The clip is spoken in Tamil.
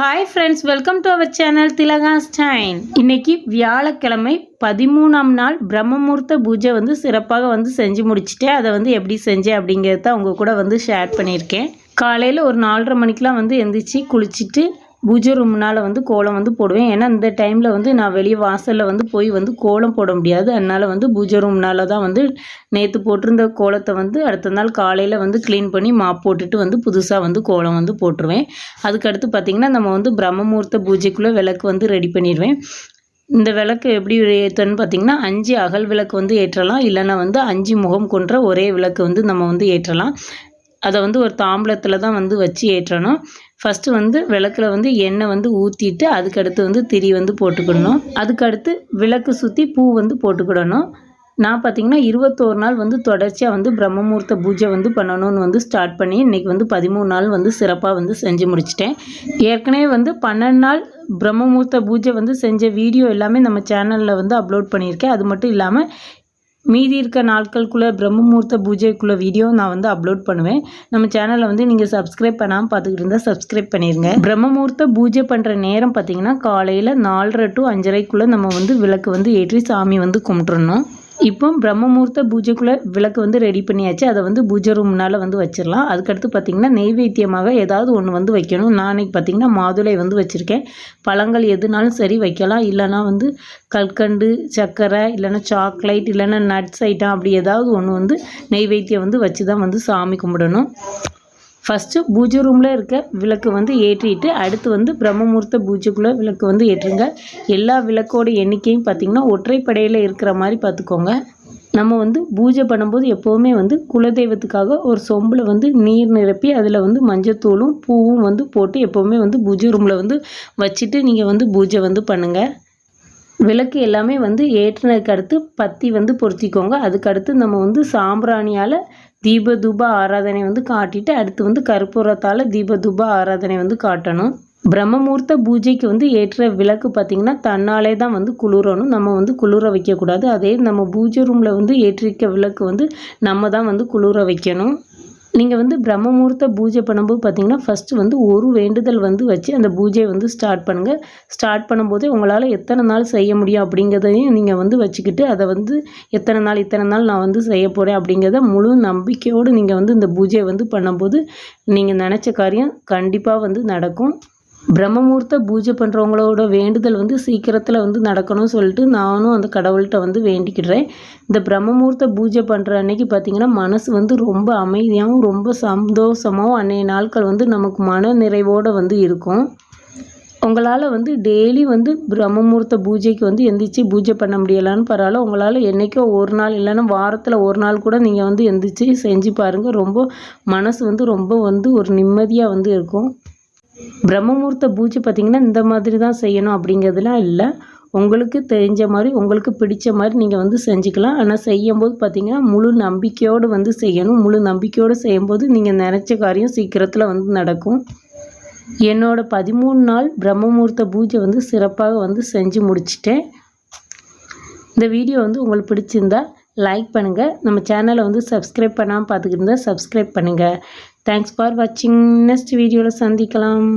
Hi friends welcome to our channel Thilaga stain இன்னைக்கு வியாழக்கிழமை பதிமூணாம் நாள் பிரம்மமூர்த்த பூஜை வந்து சிறப்பாக வந்து செஞ்சு முடிச்சுட்டேன் அதை வந்து எப்படி செஞ்சேன் அப்படிங்கிறத உங்கள் கூட வந்து ஷேர் பண்ணியிருக்கேன். காலையில் ஒரு நாலரை மணிக்கெலாம் வந்து எந்திரிச்சு குளிச்சுட்டு பூஜை ரூம்னால் வந்து கோலம் வந்து போடுவேன். ஏன்னா இந்த டைமில் வந்து நான் வெளியே வாசலில் வந்து போய் வந்து கோலம் போட முடியாது. அதனால் வந்து பூஜை ரூம்னால் தான் வந்து நேற்று போட்டிருந்த கோலத்தை வந்து அடுத்த நாள் காலையில் வந்து க்ளீன் பண்ணி மாப் போட்டுட்டு வந்து புதுசாக வந்து கோலம் வந்து போட்டுருவேன். அதுக்கடுத்து பார்த்திங்கன்னா நம்ம வந்து பிரம்மமூர்த்த பூஜைக்குள்ளே விளக்கு வந்து ரெடி பண்ணிடுவேன். இந்த விளக்கு எப்படி ஏற்றன்னு பார்த்தீங்கன்னா அஞ்சு அகல் விளக்கு வந்து ஏற்றலாம். இல்லைன்னா வந்து அஞ்சு முகம் கொன்ற ஒரே விளக்கு வந்து நம்ம வந்து ஏற்றலாம். அதை வந்து ஒரு தாம்பளத்தில் தான் வந்து வச்சு ஏற்றணும். ஃபஸ்ட்டு வந்து விளக்கில் வந்து எண்ணெய் வந்து ஊற்றிட்டு அதுக்கடுத்து வந்து திரி வந்து போட்டுக்கிடணும். அதுக்கடுத்து விளக்கு சுற்றி பூ வந்து போட்டுக்கிடணும். நான் பார்த்திங்கன்னா இருபத்தோரு நாள் வந்து தொடர்ச்சியாக வந்து பிரம்மமூர்த்த பூஜை வந்து பண்ணணும்னு வந்து ஸ்டார்ட் பண்ணி இன்றைக்கி வந்து பதிமூணு நாள் வந்து சிறப்பாக வந்து செஞ்சு முடிச்சிட்டேன். ஏற்கனவே வந்து பன்னெண்டு நாள் பிரம்மமூர்த்த பூஜை வந்து செஞ்ச வீடியோ எல்லாமே நம்ம சேனலில் வந்து அப்லோட் பண்ணியிருக்கேன். அது மட்டும் இல்லாமல் மீதி இருக்க நாட்களுக்குள்ளே பிரம்மமூர்த்த பூஜைக்குள்ளே வீடியோ நான் வந்து அப்லோட் பண்ணுவேன். நம்ம சேனலை வந்து நீங்கள் சப்ஸ்கிரைப் பண்ணாமல் பார்த்துக்கிட்டு இருந்தால் சப்ஸ்கிரைப் பண்ணிடுங்க பிரம்மமூர்த்த பூஜை பண்ணுற நேரம் பார்த்தீங்கன்னா காலையில் நாலரை டு அஞ்சரைக்குள்ளே நம்ம வந்து விளக்கு வந்து ஏற்றி சாமி வந்து கும்பிட்றணும் இப்போ பிரம்மமூர்த்த பூஜைக்குள்ளே விளக்கு வந்து ரெடி பண்ணியாச்சு. அதை வந்து பூஜை ரூம்னால் வந்து வச்சிடலாம். அதுக்கடுத்து பார்த்திங்கன்னா நெய்வேத்தியமாக ஏதாவது ஒன்று வந்து வைக்கணும். நான் இன்றைக்கி பார்த்திங்கன்னா மாதுளை வந்து வச்சுருக்கேன். பழங்கள் எதுனாலும் சரி வைக்கலாம். இல்லைனா வந்து கல்கண்டு சர்க்கரை இல்லைன்னா சாக்லேட் இல்லைன்னா நட்ஸ் ஐட்டம் அப்படி ஏதாவது ஒன்று வந்து நெய்வேத்தியம் வந்து வச்சு தான் வந்து சாமி கும்பிடணும். ஃபஸ்ட்டு பூஜை ரூமில் இருக்க விளக்கு வந்து ஏற்றிட்டு அடுத்து வந்து பிரம்மமூர்த்த பூஜைக்குள்ளே விளக்கு வந்து ஏற்றுங்க. எல்லா விளக்கோட எண்ணிக்கையும் பார்த்திங்கன்னா ஒற்றைப்படையில் இருக்கிற மாதிரி பார்த்துக்கோங்க நம்ம வந்து பூஜை பண்ணும்போது எப்போவுமே வந்து குலதெய்வத்துக்காக ஒரு சொம்பில் வந்து நீர் நிரப்பி அதில் வந்து மஞ்சத்தூளும் பூவும் வந்து போட்டு எப்போவுமே வந்து பூஜை ரூமில் வந்து வச்சுட்டு நீங்கள் வந்து பூஜை வந்து பண்ணுங்கள் விளக்கு எல்லாமே வந்து ஏற்றினதுக்கு அடுத்து பத்தி வந்து பொருத்திக்கோங்க. அதுக்கடுத்து நம்ம வந்து சாம்பிராணியால் தீப தூப ஆராதனை வந்து காட்டிட்டு அடுத்து வந்து கற்பூரத்தால் தீப தூப ஆராதனை வந்து காட்டணும். பிரம்மமூர்த்த பூஜைக்கு வந்து ஏற்ற விளக்கு பார்த்திங்கன்னா தன்னாலே தான் வந்து குளிரணும். நம்ம வந்து குளிர வைக்கக்கூடாது. அதே நம்ம பூஜை ரூமில் வந்து ஏற்றிருக்க விளக்கு வந்து நம்ம தான் வந்து குளிர வைக்கணும். நீங்கள் வந்து பிரம்மமுகூர்த்த பூஜை பண்ணும்போது பார்த்தீங்கன்னா ஃபஸ்ட்டு வந்து ஒரு வேண்டுதல் வந்து வச்சு அந்த பூஜையை வந்து ஸ்டார்ட் பண்ணுங்கள் ஸ்டார்ட் பண்ணும்போதே உங்களால் எத்தனை நாள் செய்ய முடியும் அப்படிங்கிறதையும் நீங்கள் வந்து வச்சுக்கிட்டு அதை வந்து எத்தனை நாள் இத்தனை நாள் நான் வந்து செய்ய போகிறேன் அப்படிங்கிறத முழு நம்பிக்கையோடு நீங்கள் வந்து இந்த பூஜையை வந்து பண்ணும்போது நீங்கள் நினச்ச காரியம் கண்டிப்பாக வந்து நடக்கும். பிரம்மமூர்த்த பூஜை பண்ணுறவங்களோட வேண்டுதல் வந்து சீக்கிரத்தில் வந்து நடக்கணும்னு சொல்லிட்டு நானும் அந்த கடவுள்கிட்ட வந்து வேண்டிக்கிடுறேன் இந்த பிரம்மமூர்த்த பூஜை பண்ணுற அன்னைக்கு பார்த்திங்கன்னா மனசு வந்து ரொம்ப அமைதியாகவும் ரொம்ப சந்தோஷமாகவும் அன்னைய நாட்கள் வந்து நமக்கு மன நிறைவோடு வந்து இருக்கும். உங்களால் வந்து டெய்லி வந்து பிரம்மமூர்த்த பூஜைக்கு வந்து எந்திரிச்சு பூஜை பண்ண முடியலான்னு பரவாயில்ல. உங்களால் என்றைக்கோ ஒரு நாள் இல்லைன்னா வாரத்தில் ஒரு நாள் கூட நீங்கள் வந்து எந்திரிச்சு செஞ்சு பாருங்கள் ரொம்ப மனசு வந்து ரொம்ப வந்து ஒரு நிம்மதியாக வந்து இருக்கும். பிரம்மமூர்த்த பூஜை பார்த்திங்கன்னா இந்த மாதிரி தான் செய்யணும் அப்படிங்கிறதுலாம் இல்லை. உங்களுக்கு தெரிஞ்ச மாதிரி உங்களுக்கு பிடிச்ச மாதிரி நீங்கள் வந்து செஞ்சுக்கலாம். ஆனால் செய்யும்போது பார்த்திங்கன்னா முழு நம்பிக்கையோடு வந்து செய்யணும். முழு நம்பிக்கையோடு செய்யும்போது நீங்கள் நினச்ச காரியம் சீக்கிரத்தில் வந்து நடக்கும். என்னோட பதிமூணு நாள் பிரம்மமூர்த்த பூஜை வந்து சிறப்பாக வந்து செஞ்சு முடிச்சிட்டேன். இந்த வீடியோ வந்து உங்களுக்கு பிடிச்சிருந்தா லைக் பண்ணுங்கள் நம்ம சேனலை வந்து சப்ஸ்கிரைப் பண்ணாமல் பார்த்துக்கிட்டு இருந்தால் சப்ஸ்கிரைப் பண்ணுங்கள் தேங்க்ஸ் ஃபார் வாட்சிங் நெக்ஸ்ட் வீடியோவில் சந்திக்கலாம்.